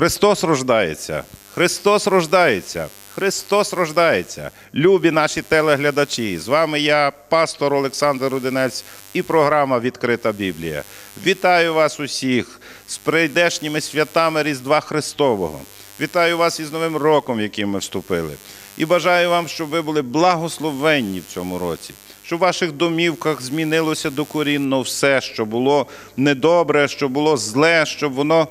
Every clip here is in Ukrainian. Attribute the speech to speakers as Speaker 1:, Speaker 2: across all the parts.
Speaker 1: Христос рождається! Христос рождається! Христос рождається! Любі наші телеглядачі! З вами я, пастор Олександр Рудинець, і програма Відкрита Біблія. Вітаю вас усіх з прийдешніми святами Різдва Христового. Вітаю вас із Новим роком, в який ми вступили. І бажаю вам, щоб ви були благословенні в цьому році, щоб в ваших домівках змінилося докорінно все, що було недобре, що було зле, щоб воно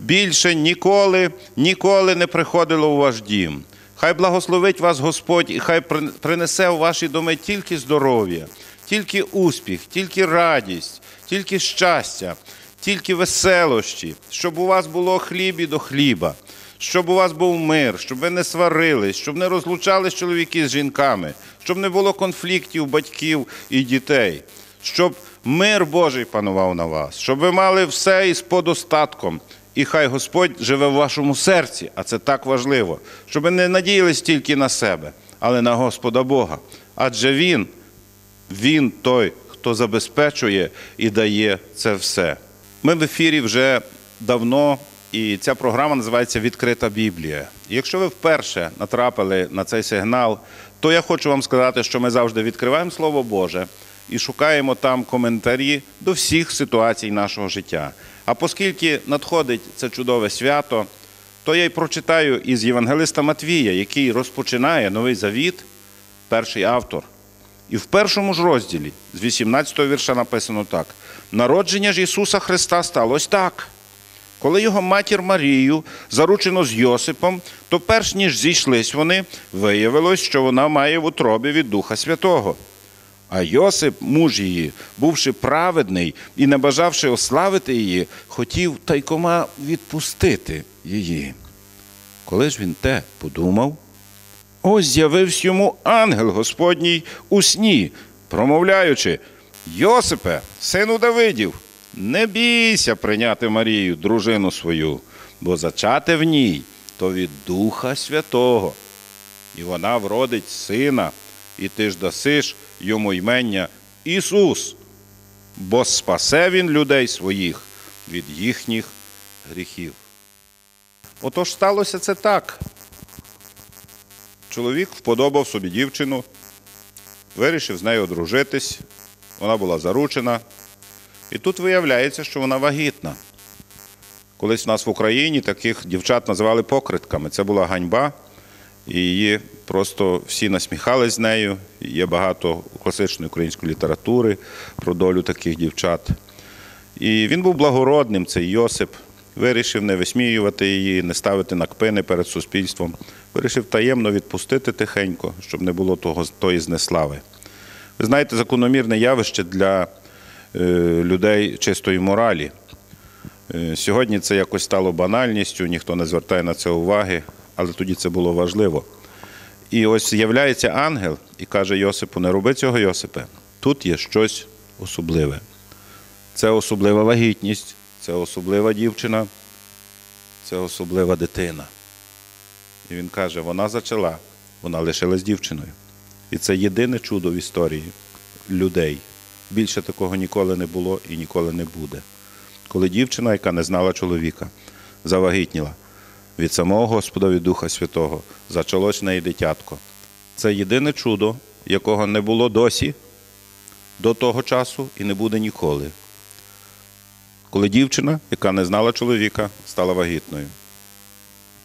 Speaker 1: більше ніколи, ніколи не приходило у ваш дім. Хай благословить вас Господь і хай принесе у ваші доми тільки здоров'я, тільки успіх, тільки радість, тільки щастя, тільки веселощі, щоб у вас було хліб і до хліба, щоб у вас був мир, щоб ви не сварились, щоб не розлучались чоловіки з жінками, щоб не було конфліктів батьків і дітей, щоб мир Божий панував на вас, щоб ви мали все із подостатком. І хай Господь живе в вашому серці, а це так важливо, щоб ви не надіялись тільки на себе, але на Господа Бога. Адже Він, Він той, хто забезпечує і дає це все. Ми в ефірі вже давно, і ця програма називається Відкрита Біблія. Якщо ви вперше натрапили на цей сигнал, то я хочу вам сказати, що ми завжди відкриваємо Слово Боже і шукаємо там коментарі до всіх ситуацій нашого життя. А оскільки надходить це чудове свято, то я й прочитаю із Євангелиста Матвія, який розпочинає новий завіт, перший автор. І в першому ж розділі, з 18-го вірша написано так: народження ж Ісуса Христа сталося так. Коли його матір Марію заручено з Йосипом, то перш ніж зійшлись вони, виявилось, що вона має в утробі від Духа Святого. А Йосип, муж її, бувши праведний і не бажавши ославити її, хотів тайкома відпустити її. Коли ж він те подумав, ось з'явився йому ангел Господній у сні, промовляючи: Йосипе, сину Давидів, не бійся прийняти Марію, дружину свою, бо зачати в ній то від Духа Святого. І вона вродить сина, і ти ж дасиш йому ймення Ісус, бо спасе він людей своїх від їхніх гріхів. Отож сталося це так. Чоловік вподобав собі дівчину, вирішив з нею одружитись, вона була заручена. І тут виявляється, що вона вагітна. Колись у нас в Україні таких дівчат називали покритками. Це була ганьба, і її просто всі насміхались з нею. Є багато класичної української літератури про долю таких дівчат. І він був благородним, цей Йосип. Вирішив не висміювати її, не ставити на кпини перед суспільством. Вирішив таємно відпустити тихенько, щоб не було того, тої знеслави. Ви знаєте, закономірне явище для е, людей чистої моралі. Е, Сьогодні це якось стало банальністю, ніхто не звертає на це уваги, але тоді це було важливо. І ось з'являється ангел і каже Йосипу: не роби цього, Йосипе, тут є щось особливе. Це особлива вагітність, це особлива дівчина, це особлива дитина. І він каже: вона зачала, вона лишилась дівчиною. І це єдине чудо в історії людей. Більше такого ніколи не було і ніколи не буде. Коли дівчина, яка не знала чоловіка, завагітніла від самого Господа від Духа Святого, зачалось в неї дитятко. Це єдине чудо, якого не було досі, до того часу і не буде ніколи. Коли дівчина, яка не знала чоловіка, стала вагітною.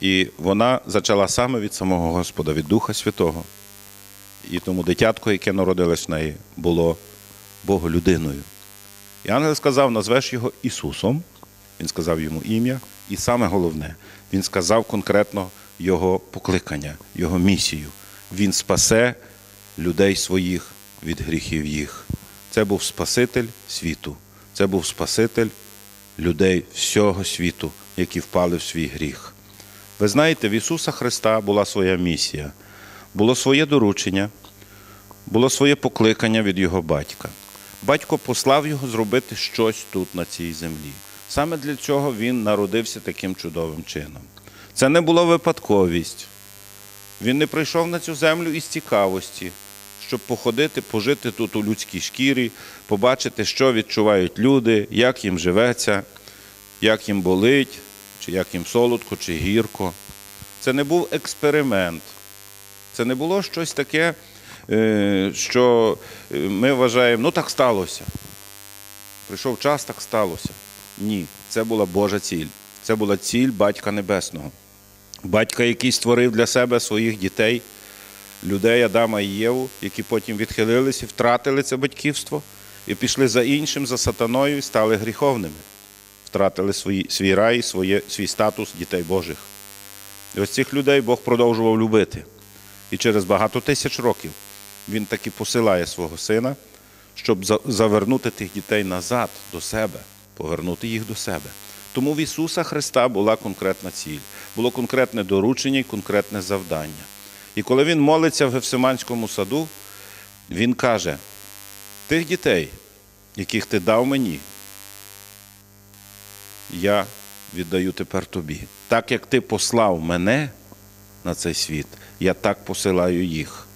Speaker 1: І вона зачала саме від самого Господа, від Духа Святого. І тому дитятко, яке народилось в неї, було Боголюдиною. І ангел сказав: назвеш його Ісусом. Він сказав йому ім'я, і саме головне, він сказав конкретно його покликання, його місію. Він спасе людей своїх від гріхів їх. Це був Спаситель світу, це був Спаситель людей всього світу, які впали в свій гріх. Ви знаєте, в Ісуса Христа була своя місія, було своє доручення, було своє покликання від Його батька. Батько послав його зробити щось тут, на цій землі. Саме для цього він народився таким чудовим чином. Це не була випадковість. Він не прийшов на цю землю із цікавості, щоб походити, пожити тут у людській шкірі, побачити, що відчувають люди, як їм живеться, як їм болить, чи як їм солодко, чи гірко. Це не був експеримент. Це не було щось таке, е, що е, ми вважаємо, ну так сталося. Прийшов час, так сталося. Ні, це була Божа ціль. Це була ціль Батька Небесного. Батька, який створив для себе своїх дітей, людей Адама і Єву, які потім відхилилися, втратили це батьківство і пішли за іншим, за сатаною і стали гріховними. Втратили свої, свій рай, своє, свій статус дітей Божих. І ось цих людей Бог продовжував любити. І через багато тисяч років Він таки посилає свого сина, щоб завернути тих дітей назад до себе, повернути їх до себе. Тому в Ісуса Христа була конкретна ціль, було конкретне доручення і конкретне завдання. І коли Він молиться в Гефсиманському саду, Він каже: тих дітей, яких ти дав мені, я віддаю тепер тобі. Так як ти послав мене на цей світ, я так посилаю їх.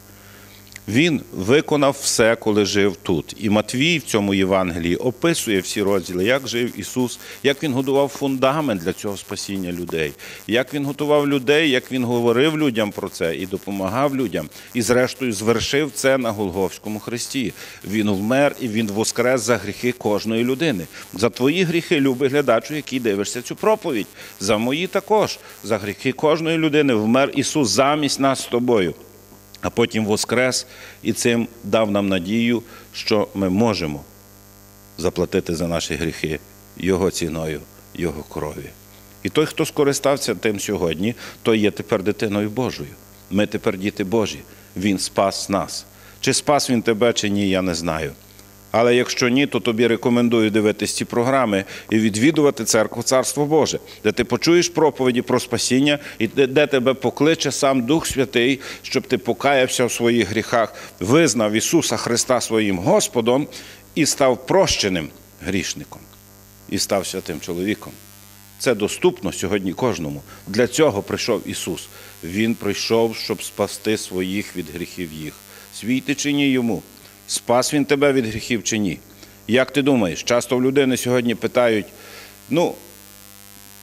Speaker 1: Він виконав все, коли жив тут. І Матвій в цьому Євангелії описує всі розділи, як жив Ісус, як Він готував фундамент для цього спасіння людей, як Він готував людей, як Він говорив людям про це і допомагав людям. І, зрештою, звершив це на Голговському хресті. Він вмер і Він воскрес за гріхи кожної людини. За твої гріхи, любий глядачу, який дивишся цю проповідь. За мої також. За гріхи кожної людини вмер Ісус замість нас з тобою а потім воскрес і цим дав нам надію, що ми можемо заплатити за наші гріхи Його ціною, Його крові. І той, хто скористався тим сьогодні, той є тепер дитиною Божою. Ми тепер діти Божі. Він спас нас. Чи спас він тебе, чи ні, я не знаю. Але якщо ні, то тобі рекомендую дивитись ці програми і відвідувати церкву Царство Боже, де ти почуєш проповіді про спасіння, і де, тебе покличе сам Дух Святий, щоб ти покаявся в своїх гріхах, визнав Ісуса Христа своїм Господом і став прощеним грішником, і став святим чоловіком. Це доступно сьогодні кожному. Для цього прийшов Ісус. Він прийшов, щоб спасти своїх від гріхів їх. Свійте чи ні йому. Спас він тебе від гріхів чи ні? Як ти думаєш, часто в людини сьогодні питають: ну,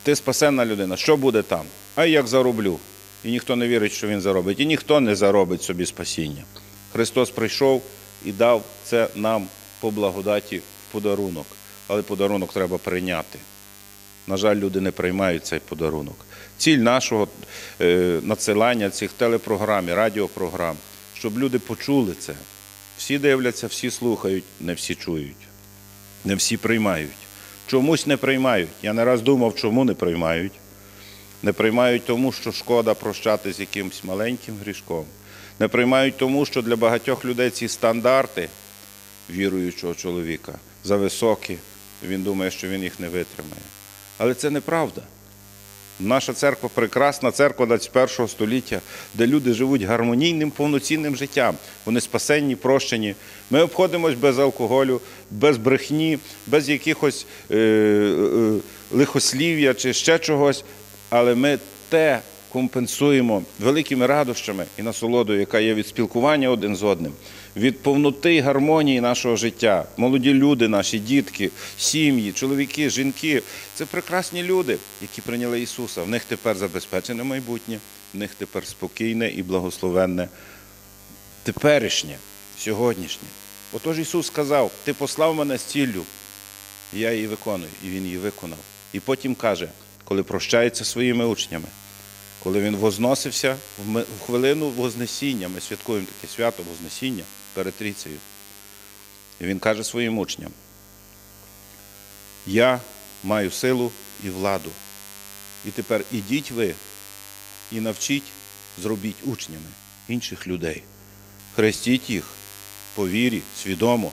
Speaker 1: ти спасенна людина, що буде там? А як зароблю? І ніхто не вірить, що він заробить. І ніхто не заробить собі спасіння. Христос прийшов і дав це нам по благодаті в подарунок. Але подарунок треба прийняти. На жаль, люди не приймають цей подарунок. Ціль нашого е, надсилання цих телепрограм і радіопрограм, щоб люди почули це. Всі дивляться, всі слухають, не всі чують, не всі приймають. Чомусь не приймають. Я не раз думав, чому не приймають. Не приймають тому, що шкода прощати з якимось маленьким грішком. Не приймають тому, що для багатьох людей ці стандарти віруючого чоловіка зависокі. Він думає, що він їх не витримає. Але це неправда. Наша церква прекрасна церква 21 століття, де люди живуть гармонійним, повноцінним життям. Вони спасенні, прощені. Ми обходимось без алкоголю, без брехні, без якихось е, е, лихослів'я чи ще чогось. Але ми те компенсуємо великими радощами і насолодою, яка є від спілкування один з одним, від повноти гармонії нашого життя. Молоді люди, наші дітки, сім'ї, чоловіки, жінки це прекрасні люди, які прийняли Ісуса. В них тепер забезпечене майбутнє, в них тепер спокійне і благословенне теперішнє, сьогоднішнє. Отож Ісус сказав: Ти послав мене з ціллю, і я її виконую, і Він її виконав. І потім каже, коли прощається своїми учнями, коли він возносився в хвилину Вознесіння, ми святкуємо таке свято Вознесіння перед Трійцею. І він каже своїм учням: Я маю силу і владу. І тепер ідіть ви і навчіть, зробіть учнями інших людей. Хрестіть їх по вірі, свідомо,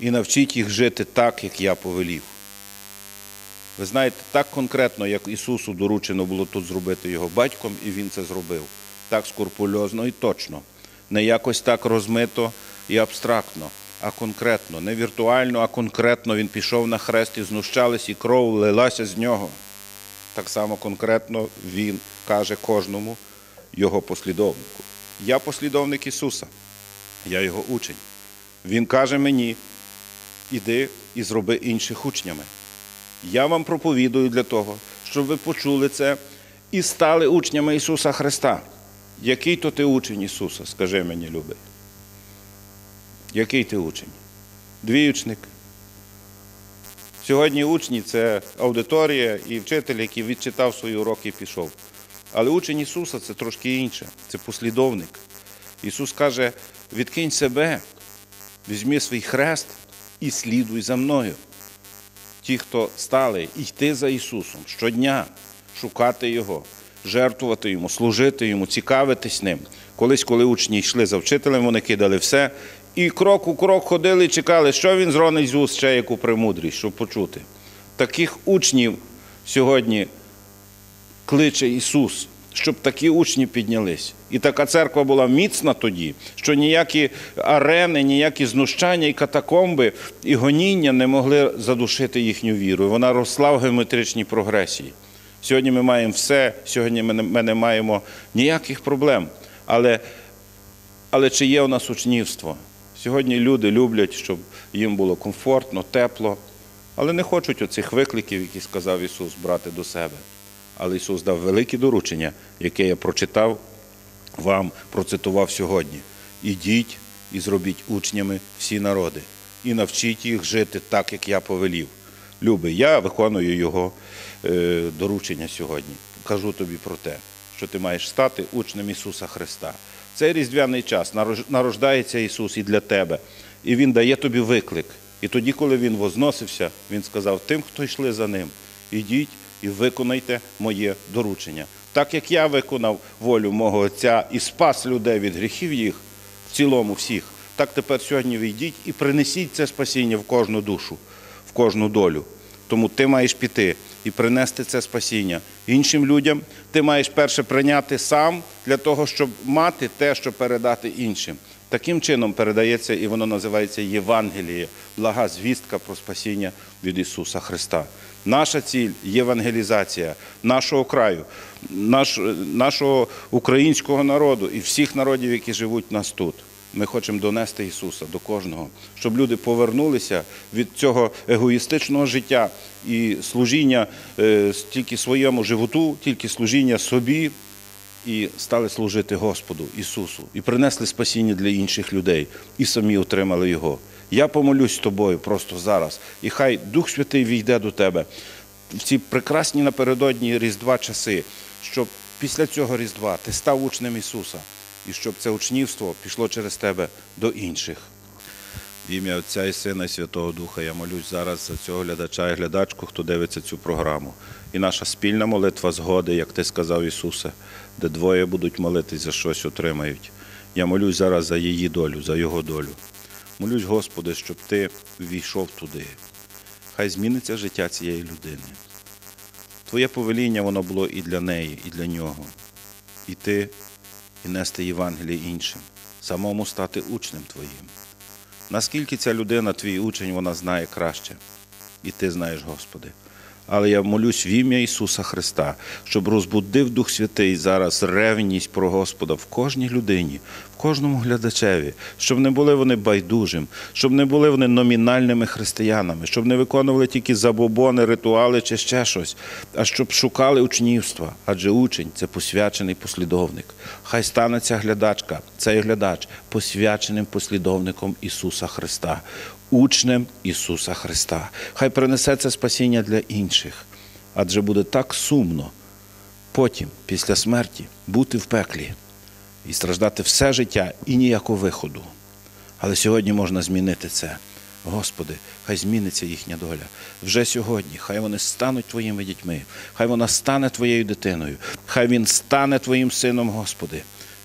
Speaker 1: і навчіть їх жити так, як я повелів. Ви знаєте, так конкретно, як Ісусу доручено було тут зробити його батьком, і Він це зробив. Так скурпульозно і точно. Не якось так розмито і абстрактно, а конкретно. Не віртуально, а конкретно він пішов на хрест і знущались, і кров лилася з нього. Так само конкретно Він каже кожному його послідовнику. Я послідовник Ісуса, я його учень. Він каже мені, іди і зроби інших учнями. Я вам проповідую для того, щоб ви почули це і стали учнями Ісуса Христа. Який то ти учень Ісуса, скажи мені, любий? Який ти учень? Двіючник. Сьогодні учні це аудиторія і вчитель, який відчитав свої уроки і пішов. Але учень Ісуса це трошки інше, це послідовник. Ісус каже: відкинь себе, візьми свій хрест і слідуй за мною. Ті, хто стали йти за Ісусом щодня, шукати Його, жертвувати Йому, служити Йому, цікавитись ним. Колись, коли учні йшли за вчителем, вони кидали все і крок у крок ходили чекали, що він зронить з уст ще яку премудрість, щоб почути. Таких учнів сьогодні кличе Ісус, щоб такі учні піднялись. І така церква була міцна тоді, що ніякі арени, ніякі знущання і катакомби і гоніння не могли задушити їхню віру. Вона росла в геометричній прогресії. Сьогодні ми маємо все, сьогодні ми не, маємо ніяких проблем. Але, але чи є у нас учнівство? Сьогодні люди люблять, щоб їм було комфортно, тепло, але не хочуть оцих викликів, які сказав Ісус, брати до себе. Але Ісус дав велике доручення, яке я прочитав вам, процитував сьогодні. Ідіть і зробіть учнями всі народи, і навчіть їх жити так, як я повелів. Любий, я виконую Його е, доручення сьогодні. Кажу тобі про те, що ти маєш стати учнем Ісуса Христа. Цей різдвяний час нарож- нарождається Ісус і для тебе, і Він дає тобі виклик. І тоді, коли Він возносився, Він сказав тим, хто йшли за ним, ідіть і виконайте моє доручення. Так як я виконав волю мого Отця і спас людей від гріхів їх, в цілому всіх, так тепер сьогодні ви йдіть і принесіть це спасіння в кожну душу, в кожну долю. Тому ти маєш піти і принести це спасіння іншим людям. Ти маєш перше прийняти сам для того, щоб мати те, що передати іншим. Таким чином передається, і воно називається Євангеліє, блага звістка про спасіння від Ісуса Христа. Наша ціль євангелізація нашого краю, наш, нашого українського народу і всіх народів, які живуть нас тут. Ми хочемо донести Ісуса до кожного, щоб люди повернулися від цього егоїстичного життя і служіння е, тільки своєму животу, тільки служіння собі, і стали служити Господу Ісусу, і принесли спасіння для інших людей, і самі отримали Його. Я помолюсь з тобою просто зараз, і хай Дух Святий війде до тебе в ці прекрасні напередодні Різдва часи, щоб після цього Різдва ти став учнем Ісуса, і щоб це учнівство пішло через тебе до інших. В ім'я Отця і Сина і Святого Духа я молюсь зараз за цього глядача і глядачку, хто дивиться цю програму. І наша спільна молитва згоди, як ти сказав Ісусе, де двоє будуть молитись за щось отримають. Я молюсь зараз за її долю, за його долю. Молюсь, Господи, щоб ти війшов туди. Хай зміниться життя цієї людини. Твоє повеління воно було і для неї, і для нього. Іти і нести Євангеліє іншим, самому стати учнем Твоїм. Наскільки ця людина, твій учень, вона знає краще. І ти знаєш, Господи. Але я молюсь в ім'я Ісуса Христа, щоб розбудив Дух Святий зараз ревність про Господа в кожній людині, в кожному глядачеві, щоб не були вони байдужим, щоб не були вони номінальними християнами, щоб не виконували тільки забобони, ритуали чи ще щось, а щоб шукали учнівства, адже учень це посвячений послідовник. Хай стане ця глядачка, цей глядач посвяченим послідовником Ісуса Христа учнем Ісуса Христа. Хай принесе це спасіння для інших, адже буде так сумно потім, після смерті, бути в пеклі і страждати все життя і ніякого виходу. Але сьогодні можна змінити це. Господи, хай зміниться їхня доля. Вже сьогодні, хай вони стануть твоїми дітьми, хай вона стане твоєю дитиною, хай він стане твоїм сином, Господи.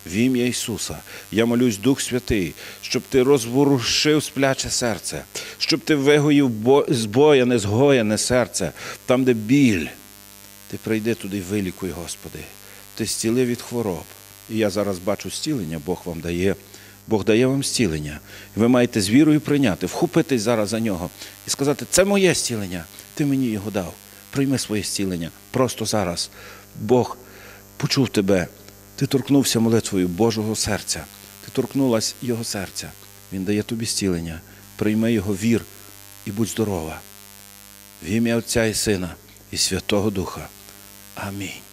Speaker 1: В ім'я Ісуса я молюсь, Дух Святий, щоб ти розворушив спляче серце, щоб ти вигоїв бо- збояне, згояне серце, там, де біль. Ти прийди туди вилікуй, Господи. Ти зціли від хвороб. І я зараз бачу зцілення, Бог вам дає. Бог дає вам зцілення. Ви маєте з вірою прийняти, вхопитись зараз за нього і сказати, це моє зцілення, ти мені його дав. Прийми своє зцілення просто зараз. Бог почув тебе. Ти торкнувся молитвою Божого серця. Ти торкнулась Його серця. Він дає тобі зцілення. Прийми його вір і будь здорова. В ім'я Отця і Сина і Святого Духа. Амінь.